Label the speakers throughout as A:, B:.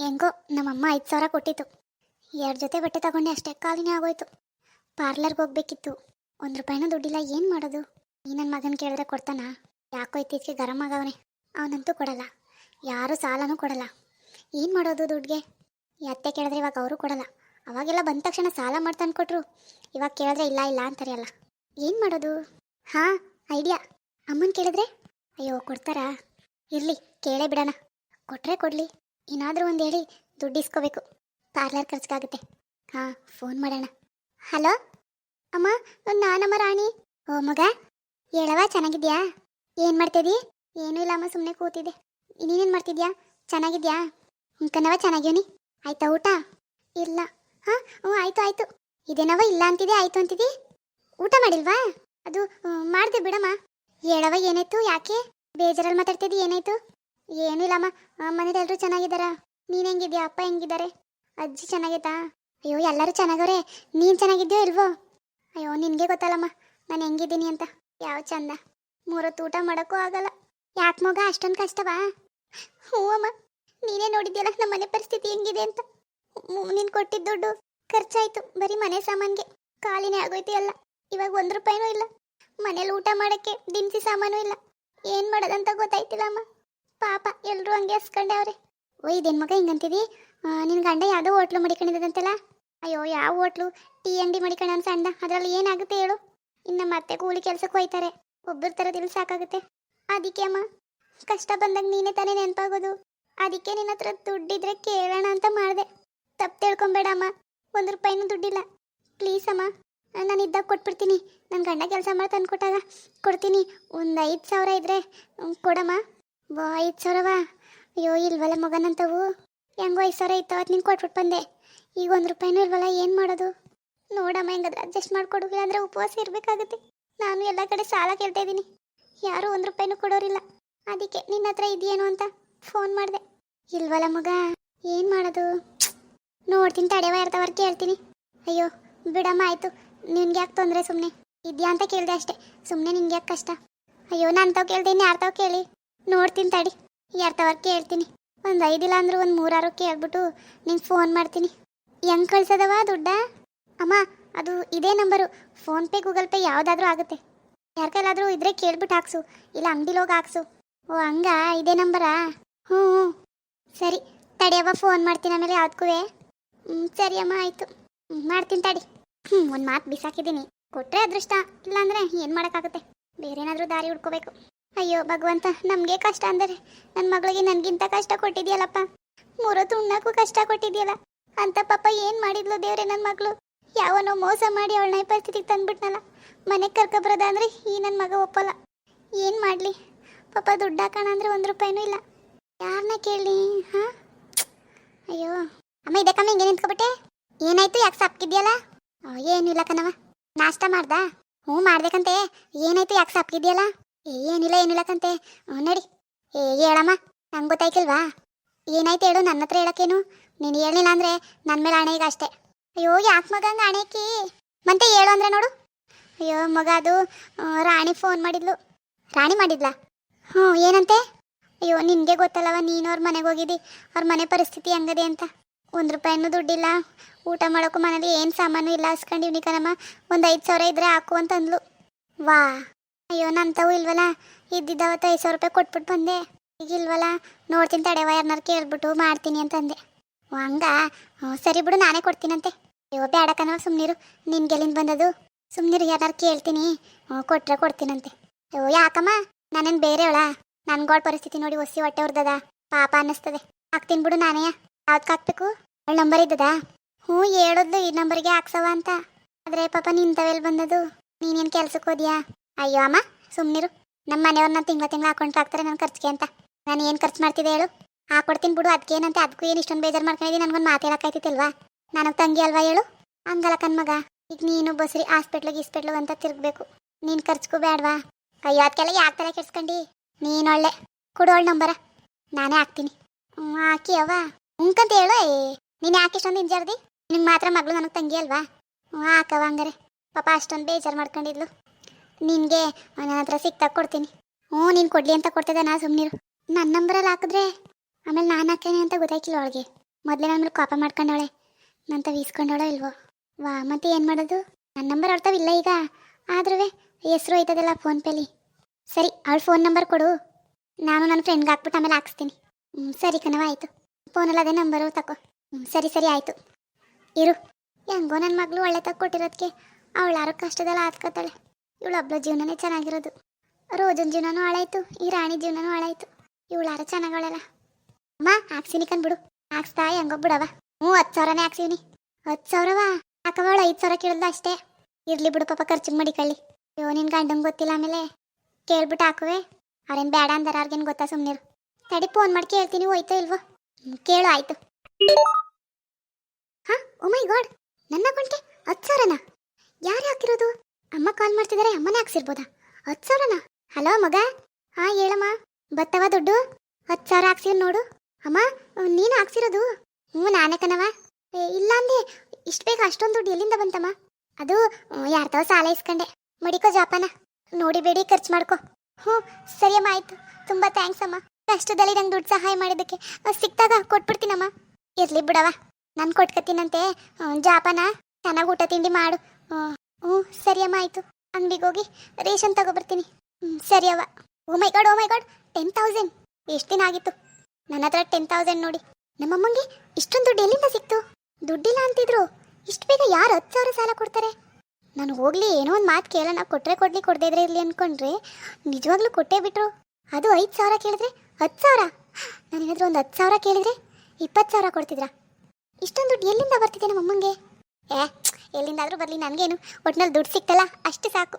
A: ಹೆಂಗೋ ನಮ್ಮಮ್ಮ ಐದು ಸಾವಿರ ಕೊಟ್ಟಿತ್ತು. ಎರಡು ಜೊತೆ ಬಟ್ಟೆ ತಗೊಂಡೆ ಅಷ್ಟೇ ಕಾಲಿನೇ ಆಗೋಯ್ತು. ಪಾರ್ಲರ್ಗೆ ಹೋಗ್ಬೇಕಿತ್ತು. ಒಂದು ರೂಪಾಯಿನೂ ದುಡ್ಡಿಲ್ಲ, ಏನು ಮಾಡೋದು? ಈ ನನ್ನ ಮಗನ ಕೇಳಿದ್ರೆ ಕೊಡ್ತಾನ? ಯಾಕೋ ಇತ್ತೀಚೆಗೆ ಗರಂ ಆಗವನೆ. ಅವನಂತೂ ಕೊಡಲ್ಲ. ಯಾರು ಸಾಲನೂ ಕೊಡಲ್ಲ. ಏನು ಮಾಡೋದು ದುಡ್ಡಿಗೆ ಅತ್ತೆ ಕೇಳಿದ್ರೆ ಇವಾಗ ಅವರು ಕೊಡಲ್ಲ. ಅವಾಗೆಲ್ಲ ಬಂದ ತಕ್ಷಣ ಸಾಲ ಮಾಡ್ತಾನೆ ಕೊಟ್ರು. ಇವಾಗ ಕೇಳಿದ್ರೆ ಇಲ್ಲ ಇಲ್ಲ ಅಂತಾರೆ ಅಲ್ಲ ಏನು ಮಾಡೋದು? ಹಾಂ ಐಡಿಯಾ ಅಮ್ಮನ ಕೇಳಿದ್ರೆ? ಅಯ್ಯೋ, ಕೊಡ್ತಾರಾ? ಇರಲಿ, ಕೇಳೇ ಬಿಡೋಣ. ಕೊಟ್ಟರೆ ಕೊಡಲಿ. ಏನಾದರೂ ಒಂದು ಹೇಳಿ ದುಡ್ಡು ಇಸ್ಕೋಬೇಕು. ಪಾರ್ಲರ್ ಖರ್ಚಾಗುತ್ತೆ ಹಾಂ ಫೋನ್ ಮಾಡೋಣ. ಹಲೋ? ಅಮ್ಮ ನಾನಮ್ಮ ರಾಣಿ. ಓ, ಮಗ ಹೇಳವ ಚೆನ್ನಾಗಿದ್ಯಾ? ಏನು ಮಾಡ್ತಿದ್ದಿ? ಏನೂ ಇಲ್ಲ ಅಮ್ಮ ಸುಮ್ಮನೆ ಕೂತಿದ್ದೆ. ನೀನೇನು ಮಾಡ್ತಿದ್ಯಾ? ಚೆನ್ನಾಗಿದ್ಯಾ? ಕಣವ ಚೆನ್ನಾಗಿವನಿ ಆಯ್ತಾ ಊಟ? ಇಲ್ಲ. ಹಾಂ, ಹ್ಞೂ, ಆಯಿತು ಆಯಿತು. ಇದೇನವ ಇಲ್ಲ ಅಂತಿದೆ ಆಯಿತು ಅಂತಿದ್ದಿ ಊಟ ಮಾಡಿಲ್ವಾ? ಅದು ಮಾಡಿದೆ ಬಿಡಮ್ಮ. ಹೇಳವ ಏನಾಯ್ತು, ಯಾಕೆ? ಬೇಜಾರಲ್ಲಿ ಮಾತಾಡ್ತಿದ್ದಿ, ಏನಾಯ್ತು? ಏನೂ ಅಮ್ಮ ಮನೇಲಿ ಎಲ್ಲರೂ ಚೆನ್ನಾಗಿದ್ದಾರ? ನೀನು ಹೆಂಗಿದ್ಯಾ? ಅಪ್ಪ ಹೆಂಗಿದ್ದಾರೆ? ಅಜ್ಜಿ ಚೆನ್ನಾಗೈತಾ? ಅಯ್ಯೋ, ಎಲ್ಲರೂ ಚೆನ್ನಾಗವ್ರೆ. ನೀನು ಚೆನ್ನಾಗಿದ್ಯೋ ಇಲ್ವೋ? ಅಯ್ಯೋ, ನಿನಗೆ ಗೊತ್ತಲ್ಲಮ್ಮ. ನಾನು ಹೆಂಗಿದ್ದೀನಿ ಅಂತ. ಯಾವ ಚಂದ. ಮೂರೊತ್ತು ಊಟ ಮಾಡೋಕ್ಕೂ ಆಗಲ್ಲ. ಯಾಕೆ ಮಗ? ಅಷ್ಟೊಂದು ಕಷ್ಟವಾ? ಹ್ಞೂ ಅಮ್ಮ ನೀನೇ ನೋಡಿದ್ಯಲ್ಲ ನಮ್ಮ ಮನೆ ಪರಿಸ್ಥಿತಿ ಹೆಂಗಿದೆ ಅಂತ. ನೀನು ಕೊಟ್ಟಿದ್ದ ದುಡ್ಡು ಖರ್ಚಾಯ್ತು. ಬರೀ ಮನೆ ಸಾಮಾನಿಗೆ. ಕಾಲಿನೇ ಆಗೋಯ್ತು ಎಲ್ಲ. ಇವಾಗ ಒಂದು ರೂಪಾಯಿನೂ ಇಲ್ಲ. ಮನೇಲಿ ಊಟ ಮಾಡೋಕ್ಕೆ ದಿನಸಿ ಸಾಮಾನು ಇಲ್ಲ. ಏನು ಮಾಡೋದಂತ ಗೊತ್ತಾಯ್ತಿಲ್ಲ ಅಮ್ಮ ಪಾಪ ಎಲ್ಲರೂ ಹಂಗೆ ಹಸ್ಕೊಂಡೆ ಅವ್ರೆ. ಓ ಇದೇನು ಮಗ ಹಿಂಗಂತಿದಿ? ನಿನ್ನ ಗಂಡ ಯಾವುದೋ ಹೋಟ್ಲು ಮಡಿಕೊಂಡಿದಂತಲ್ಲ ಅಯ್ಯೋ, ಯಾವ ಹೋಟ್ಲು? ಟೀ ಅಂಗಡಿ ಮಡಿಕೊಂಡ ಸಣ್ಣ, ಅದರಲ್ಲಿ ಏನಾಗುತ್ತೆ ಹೇಳು? ಇನ್ನು ಮತ್ತೆ ಕೂಲಿ ಕೆಲ್ಸಕ್ಕೆ ಹೋಯ್ತಾರೆ. ಒಬ್ಬರ ಥರದಿಲ್ಲ ಸಾಕಾಗುತ್ತೆ. ಅದಕ್ಕೆ ಅಮ್ಮ, ಕಷ್ಟ ಬಂದಾಗ ನೀನೇ ತಾನೇ ನೆನಪಾಗೋದು. ಅದಕ್ಕೆ ನಿನ್ನ ಹತ್ರ ದುಡ್ಡಿದ್ರೆ ಕೇಳೋಣ ಅಂತ ಮಾಡಿದೆ. ತಪ್ಪು ತಿಳ್ಕೊಂಬೇಡ ಅಮ್ಮ, ಒಂದು ರೂಪಾಯಿನೂ ದುಡ್ಡಿಲ್ಲ. ಪ್ಲೀಸ್ ಅಮ್ಮ, ನಾನು ಇದ್ದಾಗ ಕೊಟ್ಬಿಡ್ತೀನಿ. ನನ್ನ ಗಂಡ ಕೆಲಸ ಮಾಡಿ ತಂದು ಕೊಟ್ಟಾಗ ಕೊಡ್ತೀನಿ. ಒಂದು ಐದು ಸಾವಿರ ಇದ್ರೆ ಕೊಡಮ್ಮ. ವಾ ಐದು ಅಯ್ಯೋ, ಇಲ್ವಲ್ಲ ಮಗನಂತವು? ಹೆಂಗೋ ಐದು ಸಾವಿರ ಇತ್ತು ಅವತ್ತು ನಿಂಗೆ ಕೊಟ್ಬಿಟ್ಟು ಬಂದೆ. ಈಗ ಒಂದು ರೂಪಾಯಿನೂ ಇಲ್ವಲ್ಲ, ಏನು ಮಾಡೋದು? ನೋಡಮ್ಮ, ಹೆಂಗಾದ್ರೆ ಅಡ್ಜಸ್ಟ್ ಮಾಡಿಕೊಡು, ಇಲ್ಲಾಂದ್ರೆ ಉಪವಾಸ ಇರಬೇಕಾಗುತ್ತೆ. ನಾನು ಎಲ್ಲ ಕಡೆ ಸಾಲ ಕೇಳ್ತಾ ಇದ್ದೀನಿ. ಯಾರೂ ಒಂದು ರೂಪಾಯಿನೂ ಕೊಡೋರಿಲ್ಲ. ಅದಕ್ಕೆ ನಿನ್ನ ಹತ್ರ ಇದೆಯೇನು ಅಂತ ಫೋನ್ ಮಾಡಿದೆ. ಇಲ್ವಲ್ಲ ಮಗ, ಏನು ಮಾಡೋದು? ನೋಡ್ತೀನಿ, ತಡೆವ ಇರ್ತವರ್ ಕೇಳ್ತೀನಿ. ಅಯ್ಯೋ, ಬಿಡಮ್ಮ, ಆಯಿತು. ನಿನ್ಗೆ ಯಾಕೆ ತೊಂದರೆ ಸುಮ್ಮನೆ ಇದೆಯಾ ಅಂತ ಕೇಳಿದೆ ಅಷ್ಟೇ. ಸುಮ್ಮನೆ ನಿನ್ಗೆ ಯಾಕೆ ಕಷ್ಟ? ಅಯ್ಯೋ ನಾನು ತಾವು ಕೇಳ್ತೀನಿ ಯಾರ್ತಾವ್ ಕೇಳಿ? ನೋಡ್ತೀನಿ ತಡಿ. ಯಾರ್ತವರ್ ಕೇಳ್ತೀನಿ. ಒಂದು ಐದಿಲ್ಲ ಅಂದ್ರೆ ಒಂದು ಮೂರಾರು ಕೇಳ್ಬಿಟ್ಟು ನಿಂಗೆ ಫೋನ್ ಮಾಡ್ತೀನಿ. ಹೆಂಗ್ ಕಳ್ಸೋದವ ದುಡ್ಡ? ಅಮ್ಮ, ಅದು ಇದೇ ನಂಬರು ಫೋನ್ಪೇ ಗೂಗಲ್ ಪೇ ಯಾವುದಾದ್ರೂ ಆಗುತ್ತೆ. ಯಾರ ಕೈಲಾದ್ರೂ ಇದ್ರೆ ಕೇಳ್ಬಿಟ್ಟು ಹಾಕ್ಸು. ಇಲ್ಲ ಅಂಗಡಿಲಿ ಹೋಗಿ ಹಾಕ್ಸು. ಓ, ಹಂಗ? ಇದೇ ನಂಬರಾ ಹ್ಞೂ ಹ್ಞೂ ಸರಿ. ತಡಿಯವ್ವ ಫೋನ್ ಮಾಡ್ತೀನಿ ಆಮೇಲೆ ಯಾವ್ದಕ್ಕೂ ಹ್ಞೂ ಸರಿ ಅಮ್ಮ, ಆಯಿತು. ಮಾಡ್ತೀನಿ ತಡಿ. ಹ್ಞೂ ಒಂದು ಮಾತು ಬಿಸಾಕಿದ್ದೀನಿ. ಕೊಟ್ಟರೆ ಅದೃಷ್ಟ. ಇಲ್ಲಾಂದ್ರೆ ಏನು ಮಾಡೋಕ್ಕಾಗುತ್ತೆ? ಬೇರೆ ಏನಾದರೂ ದಾರಿ ಹುಡ್ಕೋಬೇಕು. ಅಯ್ಯೋ, ಭಗವಂತ, ನಮಗೆ ಕಷ್ಟ ಅಂದರೆ ನನ್ನ ಮಗಳಿಗೆ ನನಗಿಂತ ಕಷ್ಟ ಕೊಟ್ಟಿದ್ಯಲ್ಲಪ್ಪ. ಮೂರೊತ್ತು ಉಣ್ಣಕ್ಕೂ ಕಷ್ಟ ಕೊಟ್ಟಿದ್ಯಲ್ಲ. ಅಂತ ಪಾಪ ಏನು ಮಾಡಿದ್ಲು ದೇವ್ರೆ ನನ್ನ ಮಗಳು? ಯಾವನೋ ಮೋಸ ಮಾಡಿ ಅವಳ ಪರಿಸ್ಥಿತಿಗೆ ತಂದ್ಬಿಟ್ನಲ್ಲ. ಮನೆಗೆ ಕರ್ಕೊಬರೋದ ಅಂದರೆ ಈ ನನ್ನ ಮಗ ಒಪ್ಪಲ್ಲ. ಏನು ಮಾಡಲಿ? ಪಾಪ ದುಡ್ಡು ಹಾಕೋಣ ಅಂದರೆ ಒಂದು ರೂಪಾಯಿನೂ ಇಲ್ಲ. ಯಾರನ್ನ ಕೇಳಿ ಹಾಂ? ಅಯ್ಯೋ, ಅಮ್ಮ ಇದಕ್ಕಮ್ಮ ಹಿಂಗೆ ನಿಂತ್ಕೊಬಿಟ್ಟೆ. ಏನಾಯ್ತು, ಯಾಕೆ ಸಾಪ್ಕಿದ್ಯಲ್ಲ ಏನಿಲ್ಲ ಕಣವ ನಾಷ್ಟ ಮಾಡ್ದಾ? ಹ್ಞೂ, ಮಾಡ್ಬೇಕಂತೆ. ಏನಾಯ್ತು, ಯಾಕೆ ಸಪ್ಕಿದ್ಯಲ್ಲ ಏನಿಲ್ಲ ಏನಿಲ್ಲ ಕಂತೆ. ನಡಿ. ಏ ಹೇಳಮ್ಮ. ನಂಗೆ ಗೊತ್ತಾಯ್ತಿಲ್ವಾ? ಏನಾಯ್ತು ಹೇಳು, ನನ್ನ ಹತ್ರ ಹೇಳಕ್ಕೇನು? ನೀನು ಹೇಳಿಲ್ಲ ಅಂದರೆ ನನ್ನ ಮೇಲೆ ಆಣೆ ಈಗ ಅಷ್ಟೇ. ಅಯ್ಯೋ, ಯಾಕೆ ಮಗ ಹಂಗೆ ಆಣೆಕಿ ಮತ್ತೆ ಹೇಳು ಅಂದರೆ ನೋಡು. ಅಯ್ಯೋ, ಮಗ ಅದು ರಾಣಿ ಫೋನ್ ಮಾಡಿದ್ಲು. ರಾಣಿ ಮಾಡಿದ್ಲಾ? ಹ್ಞೂ, ಏನಂತೆ? ಅಯ್ಯೋ, ನಿನಗೆ ಗೊತ್ತಲ್ಲವ, ನೀನು ಅವ್ರ ಮನೆಗೆ ಹೋಗಿದ್ದಿ. ಅವ್ರ ಮನೆ ಪರಿಸ್ಥಿತಿ ಹೆಂಗದೆ ಅಂತ. ಒಂದು ರೂಪಾಯಿನೂ ದುಡ್ಡಿಲ್ಲ. ಊಟ ಮಾಡೋಕ್ಕೂ ಮನೇಲಿ ಏನು ಸಾಮಾನು ಇಲ್ಲ. ಹಸ್ಕೊಂಡಿವ್ನಿ ಕಣಮ್ಮ ಒಂದು ಐದು ಸಾವಿರ ಇದ್ದರೆ ಹಾಕು ಅಂತ ಅಂದ್ಲು ವಾ ಅಯ್ಯೋ ನಂತವು ಇಲ್ವಲ್ಲ? ಇದ್ದಿದ್ದಾವತ್ತು ಐದು ಸಾವಿರ ರೂಪಾಯಿ ಕೊಟ್ಬಿಟ್ಟು ಬಂದೆ. ಈಗ ಇಲ್ವಲ್ಲ? ನೋಡ್ತೀನಿ ತಡೆವ ಯಾರನ್ನಾರು ಕೇಳ್ಬಿಟ್ಟು ಮಾಡ್ತೀನಿ ಅಂತ ಅಂದೆ ಓ, ಹಂಗ? ಸರಿ ಬಿಡು ನಾನೇ ಕೊಡ್ತೀನಂತೆ. ಅಯ್ಯೋ ಬೇಡ ಸುಮ್ನಿರು. ಸುಮ್ಮನಿರು ನಿನ್ಗೆಲ್ಲಿಂದ ಬಂದದು? ಸುಮ್ಮನಿರು ಯಾರು ಕೇಳ್ತೀನಿ. ಕೊಟ್ರೆ ಕೊಡ್ತೀನಂತೆ. ಅಯ್ಯೋ ಯಾಕಮ್ಮ? ನಾನೇನು ಬೇರೆಯವಳ? ನನ್ಗೋಳ ಪರಿಸ್ಥಿತಿ ನೋಡಿ ಒಸಿ ಹೊಟ್ಟೆ ಉರ್ದದ. ಪಾಪ ಅನ್ನಿಸ್ತದೆ. ಹಾಕ್ತೀನಿ ಬಿಡು ನಾನೇ. ಯಾವ್ದಕ್ಕೆ ಹಾಕ್ಬೇಕು? ಅವಳ ನಂಬರ್ ಇದ್ದದಾ? ಹ್ಞೂ ಹೇಳೋದು ಈ ನಂಬರ್ಗೆ ಹಾಕ್ಸವ ಅಂತ. ಆದರೆ ಪಾಪ ನಿಂತವೆಲ್ಲಿ ಬಂದದು? ನೀನೇನು ಕೆಲ್ಸಕ್ಕೆ ಹೋದ್ಯಾ? ಅಯ್ಯೋ ಅಮ್ಮ ಸುಮ್ಮನಿರು ನಮ್ಮ ಮನೆಯವ್ರನ್ನ ತಿಂಗಳ ತಿಂಗಳ ಅಕೌಂಟ್ ಹಾಕ್ತಾರೆ ನನ್ನ ಖರ್ಚಿಗೆ ಅಂತ. ನಾನು ಏನು ಖರ್ಚು ಮಾಡ್ತಿದ್ದೆ ಹೇಳು? ಹಾಕೊಡ್ತೀನಿ ಬಿಡು ಅದಕ್ಕೆ ಏನಂತೆ ಅದಕ್ಕೂ ಏನು ಇಷ್ಟೊಂದು ಬೇಜಾರು ಮಾಡ್ಕೊಂಡಿದ್ದೀನಿ ನನಗೊಂದು ಮಾತು ಹೇಳಕ್ಕಾಯ್ತಿಲ್ವಾ ನನಗೆ ತಂಗಿ ಅಲ್ವಾ ಹೇಳು? ಹಂಗಲ್ಲ ಕಣ್ಮಗ. ಈಗ ನೀನು ಬಸ್ರಿ ಹಾಸ್ಪಿಟ್ಲಿಗೆ ಗೀಸ್ಪಿಟ್ಲು ಅಂತ ತಿರುಗಬೇಕು. ನೀನು ಖರ್ಚಿಗೂ ಬೇಡವಾ ಅಯ್ಯೋ ಅದಕ್ಕೆಲ್ಲ ಯಾಕೆ ತಲೆ ಕೆಡ್ಸ್ಕೊಂಡು? ಒಳ್ಳೆ. ಕೊಡೋಳ್ ನಂಬರ. ನಾನೇ ಹಾಕ್ತೀನಿ. ಹ್ಞೂ ಹಾಕಿ ಅವ್ವ. ಉಂಕಂತ ಹೇಳು, ಏ. ನೀನು ಯಾಕೆ ಇಷ್ಟೊಂದು ಇಂಜಾರ್ದಿ ನಿಂಗೆ ಮಾತ್ರ ಮಗಳು, ನನಗೆ ತಂಗಿ ಅಲ್ವಾ? ಹ್ಞೂ ಹಾಕವ ಹಂಗಾರೆ. ಪಾಪ ಅಷ್ಟೊಂದು ಬೇಜಾರು ಮಾಡ್ಕೊಂಡಿದ್ಲು. ನಿನಗೆ ನನ್ನ ಹತ್ರ ಸಿಕ್ತಾಗ ಕೊಡ್ತೀನಿ. ಹ್ಞೂ, ನೀನು ಕೊಡ್ಲಿ ಅಂತ ಕೊಡ್ತಿದ್ದೆ ನಾ ಸುಮ್ಮನಿರು ನನ್ನ ನಂಬರಲ್ಲಿ ಹಾಕಿದ್ರೆ ಆಮೇಲೆ ನಾನು ಹಾಕೇನೆ ಅಂತ ಗೊತ್ತಾಯ್ತಿಲ್ಲ ಅವಳಿಗೆ. ಮೊದಲೇ ನನ್ನ ಮೇಲೆ ಕೋಪ ಮಾಡ್ಕೊಂಡವಳೆ. ನಂತ ಈಸ್ಕೊಂಡವಳ ಇಲ್ವೋ? ವಾ, ಮತ್ತೆ ಏನು ಮಾಡೋದು? ನನ್ನ ನಂಬರ್ ಅರ್ಥವಿಲ್ಲ ಈಗ. ಆದ್ರೂ ಹೆಸರು ಐತದಲ್ಲ ಫೋನ್ಪೇಲಿ. ಸರಿ, ಅವಳು ಫೋನ್ ನಂಬರ್ ಕೊಡು. ನಾನು ನನ್ನ ಫ್ರೆಂಡ್ಗೆ ಹಾಕ್ಬಿಟ್ಟು ಆಮೇಲೆ ಹಾಕ್ಸ್ತೀನಿ. ಹ್ಞೂ ಸರಿ ಕಣವ ಆಯಿತು. ಫೋನಲ್ಲಿ ಅದೇ ನಂಬರು ತಗೋ ಹ್ಞೂ ಸರಿ ಸರಿ, ಆಯಿತು. ಇರು. ಹೆಂಗೋ ನನ್ನ ಮಗಳು ಒಳ್ಳೆ ತಕ್ಕೊಟ್ಟಿರೋದಕ್ಕೆ ಅವಳಾರು ಕಷ್ಟದಲ್ಲ ಆತ್ಕೋತಾಳೆ ಒಬ್ಬಳ ಜೀವನನೇ ಚೆನ್ನಾಗಿರೋದು. ರೋಜನ್ ಜೀವನನೂ ಹಾಳಾಯ್ತು, ಈ ರಾಣಿ ಜೀವನನೂ ಹಾಳಾಯ್ತು. ಇವಳಾರ ಚೆನ್ನಾಗಳಲ್ಲ ಅಮ್ಮ, ಹಾಕ್ಸಿನಿ ಕಂದ್ಬಿಡು ಹಾಕ್ಸ್ತಾ ಬಿಡವ ಹ್ಞೂ, ಹತ್ತು ಸಾವಿರನೇ ಹಾಕ್ಸಿವ್ನಿ ಹತ್ತು ಸಾವಿರವಾ? ಹಾಕವಳು ಐದು ಸಾವಿರ ಕೇಳ್ದ ಅಷ್ಟೇ. ಇರ್ಲಿ ಬಿಡು ಪಾಪ ಖರ್ಚು ಮಾಡಿ ಕಳ್ಳಿ. ಅಯ್ಯೋ, ನಿನ್ ಗಂಡಂಗೆ ಗೊತ್ತಿಲ್ಲ ಆಮೇಲೆ. ಕೇಳ್ಬಿಟ್ಟು ಹಾಕುವೆ. ಅವ್ರೇನು ಬೇಡ ಅಂದಾರ, ಅವ್ರಿಗೇನು ಗೊತ್ತಾ ಸುಮ್ಮನಿರು ತಡಿ ಫೋನ್ ಮಾಡಿ ಕೇಳ್ತೀನಿ, ಹೋಯ್ತೋ ಇಲ್ವೋ? ಕೇಳು, ಆಯ್ತು. ಹಾ? ಓ ಮೈ ಗಾಡ್, ನನ್ನ ಅಕೌಂಟ್ಗೆ ಹತ್ತು ಸಾವಿರನಾ? ಯಾರು ಹಾಕಿರೋದು? ಅಮ್ಮ ಕಾಲ್ ಮಾಡ್ತಿದ್ದಾರೆ ಅಮ್ಮನೇ ಹಾಕ್ಸಿರ್ಬೋದಾ? ಹತ್ತು ಸಾವಿರನ? ಹಲೋ ಮಗ? ಹಾ ಹೇಳಮ್ಮ. ಬತ್ತವ ದುಡ್ಡು? ಹತ್ತು ಸಾವಿರ ಹಾಕ್ಸಿರ್ ನೋಡು. ಅಮ್ಮ ನೀನು ಹಾಕ್ಸಿರೋದು? ಹ್ಞೂ ನಾನೇ ಕಣವ ಇಲ್ಲ ಅಂದೆ. ಇಷ್ಟು ಬೇಗ ಅಷ್ಟೊಂದು ದುಡ್ಡು ಎಲ್ಲಿಂದ ಬಂತಮ್ಮ? ಅದು ಯಾರ್ದವ ಸಾಲ ಇಸ್ಕೊಂಡೆ. ಮಡಿಕೋ ಜಾಪಾನ. ನೋಡಿ ಬೇಡಿ ಖರ್ಚು ಮಾಡ್ಕೊ. ಹ್ಞೂ ಸರಿಯಮ್ಮ ಆಯ್ತು. ತುಂಬ ಥ್ಯಾಂಕ್ಸ್ ಅಮ್ಮ. ಕಷ್ಟದಲ್ಲಿ ನಂಗೆ ದುಡ್ಡು ಸಹಾಯ ಮಾಡಿದ್ದಕ್ಕೆ ಸಿಕ್ತಾಗ ಕೊಟ್ಬಿಡ್ತೀನಮ್ಮ. ಇರ್ಲಿ ಬಿಡವ ನಾನು ಕೊಟ್ಕತ್ತೀನಂತೆ. ಹ್ಮ್, ಜಾಪಾನ. ಚೆನ್ನಾಗಿ ಊಟ ತಿಂಡಿ ಮಾಡು. ಹ್ಮ್, ಹ್ಞೂ ಸರಿಯಮ್ಮ ಆಯ್ತು. ಅಂಗಡಿಗೆ ಹೋಗಿ ರೇಷನ್ ತಗೋಬರ್ತೀನಿ. ಹ್ಞೂ ಸರಿ ಅವ ಓ my god, oh my god ten thousand ಎಷ್ಟು ದಿನ ಆಗಿತ್ತು? ನನ್ನ ಹತ್ರ ಟೆನ್ ತೌಸಂಡ್ ನೋಡಿ. ನಮ್ಮಮ್ಮಂಗೆ ಇಷ್ಟೊಂದು ದುಡ್ಡು ಎಲ್ಲಿಂದ ಸಿಕ್ತು? ದುಡ್ಡಿಲ್ಲ ಅಂತಿದ್ರು. ಇಷ್ಟು ಬೇಗ ಯಾರು ಹತ್ತು ಸಾವಿರ ಸಾಲ ಕೊಡ್ತಾರೆ? ನಾನು ಹೋಗ್ಲಿ, ಏನೋ ಒಂದು ಮಾತು ಕೇಳೋಣ. ಕೊಟ್ಟರೆ ಕೊಡ್ಲಿ, ಕೊಡದೇ ಇದ್ರೆ ಇರಲಿ ಅನ್ಕೊಂಡ್ರೆ ನಿಜವಾಗ್ಲೂ ಕೊಟ್ಟೇ ಬಿಟ್ರು. ಅದು ಐದು ಸಾವಿರ ಕೇಳಿದ್ರೆ? ಹತ್ತು ಸಾವಿರ? ನಾನೇನಾದರೂ ಒಂದು ಹತ್ತು ಸಾವಿರ ಕೇಳಿದ್ರೆ ಇಪ್ಪತ್ತು ಸಾವಿರ ಕೊಡ್ತಿದ್ರಾ? ಇಷ್ಟೊಂದು ದುಡ್ಡು ಎಲ್ಲಿಂದ ಬರ್ತಿದೆ ನಮ್ಮ ಅಮ್ಮಂಗೆ? ಏ ಎಲ್ಲಿಂದಾದ್ರೂ ಬರಲಿ, ನನಗೇನು. ಒಟ್ನಲ್ಲಿ ದುಡ್ಡು ಸಿಕ್ತಲ್ಲ, ಅಷ್ಟು ಸಾಕು.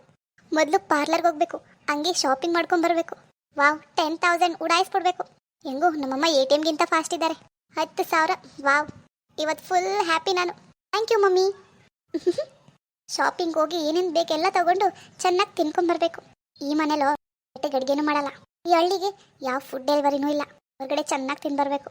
A: ಮೊದಲು ಪಾರ್ಲರ್ಗೆ ಹೋಗ್ಬೇಕು, ಹಂಗೆ ಶಾಪಿಂಗ್ ಮಾಡ್ಕೊಂಬರ್ಬೇಕು ವಾವ್ ಟೆನ್ ತೌಸಂಡ್ ಉಡಾಯಿಸ್ಕೊಡ್ಬೇಕು. ಹೆಂಗೋ, ನಮ್ಮಮ್ಮ ಎ ಟಿ ಎಮ್ಗಿಂತ ಫಾಸ್ಟ್ ಇದ್ದಾರೆ. ಹತ್ತು ಸಾವಿರ, ವಾವ್. ಇವತ್ತು ಫುಲ್ ಹ್ಯಾಪಿ ನಾನು. Thank you mummy. ಶಾಪಿಂಗ್ ಹೋಗಿ ಏನೇನು ಬೇಕೆಲ್ಲ ತಗೊಂಡು ಚೆನ್ನಾಗಿ ತಿನ್ಕೊಂಬರ್ಬೇಕು ಈ ಮನೇಲೋ ಹೊಟ್ಟೆ ಗಡಿಗೆನೂ ಮಾಡಲ್ಲ. ಈ ಹಳ್ಳಿಗೆ ಯಾವ ಫುಡ್ ಡೆಲಿವರಿನೂ ಇಲ್ಲ. ಹೊರಗಡೆ ಚೆನ್ನಾಗಿ ತಿನ್ಬರ್ಬೇಕು